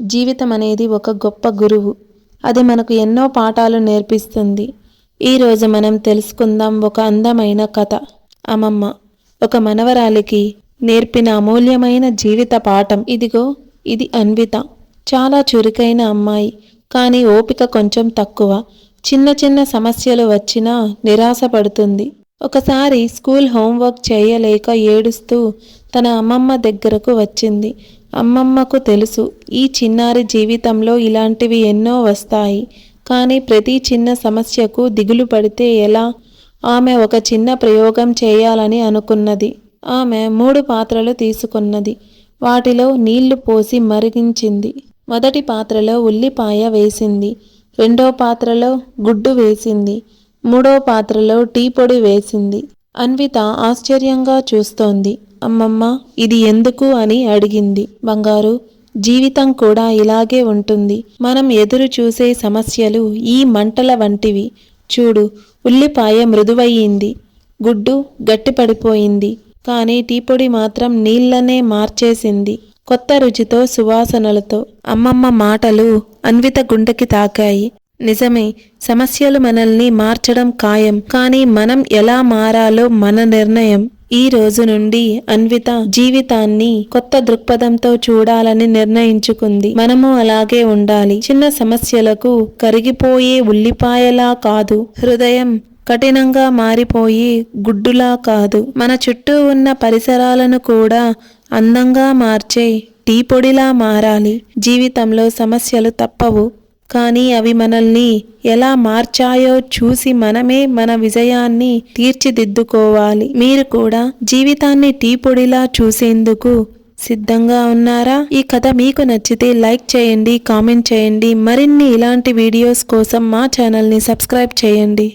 జీవితం అనేది ఒక గొప్ప గురువు. అది మనకు ఎన్నో పాఠాలు నేర్పిస్తుంది. ఈరోజు మనం తెలుసుకుందాం ఒక అందమైన కథ. అమ్మమ్మ ఒక మనవరాలికి నేర్పిన అమూల్యమైన జీవిత పాఠం. ఇదిగో ఇది అన్విత. చాలా చురుకైన అమ్మాయి కానీ ఓపిక కొంచెం తక్కువ. చిన్న చిన్న సమస్యలు వచ్చినా నిరాశపడుతుంది. ఒకసారి స్కూల్ హోంవర్క్ చేయలేక ఏడుస్తూ తన అమ్మమ్మ దగ్గరకు వచ్చింది. అమ్మమ్మకు తెలుసు ఈ చిన్నారి జీవితంలో ఇలాంటివి ఎన్నో వస్తాయి. కానీ ప్రతి చిన్న సమస్యకు దిగులు పడితే ఎలా? ఆమె ఒక చిన్న ప్రయోగం చేయాలని అనుకున్నది. ఆమె మూడు పాత్రలు తీసుకున్నది. వాటిలో నీళ్ళు పోసి మరిగించింది. మొదటి పాత్రలో ఉల్లిపాయ వేసింది. రెండో పాత్రలో గుడ్డు వేసింది. మూడో పాత్రలో టీ పొడి వేసింది. అన్విత ఆశ్చర్యంగా చూస్తోంది. అమ్మమ్మ ఇది ఎందుకు అని అడిగింది. బంగారు జీవితం కూడా ఇలాగే ఉంటుంది. మనం ఎదురు చూసే సమస్యలు ఈ మంటల వంటివి. చూడు ఉల్లిపాయ మృదువయ్యింది. గుడ్డు గట్టిపడిపోయింది. కానీ టీ పొడి మాత్రం నీళ్ళనే మార్చేసింది. కొత్త రుచితో సువాసనలతో అమ్మమ్మ మాటలు అన్విత గుండెకి తాకాయి. నిజమే సమస్యలు మనల్ని మార్చడం ఖాయం. కానీ మనం ఎలా మారాలో మన నిర్ణయం. ఈ రోజు నుండి అన్విత జీవితాన్ని కొత్త దృక్పథంతో చూడాలని నిర్ణయించుకుంది. మనము అలాగే ఉండాలి. చిన్న సమస్యలకు కరిగిపోయే ఉల్లిపాయలా కాదు. హృదయం కఠినంగా మారిపోయి గుడ్డులా కాదు. మన చుట్టూ ఉన్న పరిసరాలను కూడా అందంగా మార్చే టీ పొడిలా మారాలి. జీవితంలో సమస్యలు తప్పవు. కానీ అవి మనల్ని ఎలా మార్చాయో చూసి మనమే మన విజయాన్ని తీర్చిదిద్దుకోవాలి. మీరు కూడా జీవితాన్ని టీ పొడిలా చూసేందుకు సిద్ధంగా ఉన్నారా? ఈ కథ మీకు నచ్చితే లైక్ చేయండి కామెంట్ చేయండి. మరిన్ని ఇలాంటి వీడియోస్ కోసం మా ఛానల్ని సబ్స్క్రైబ్ చేయండి.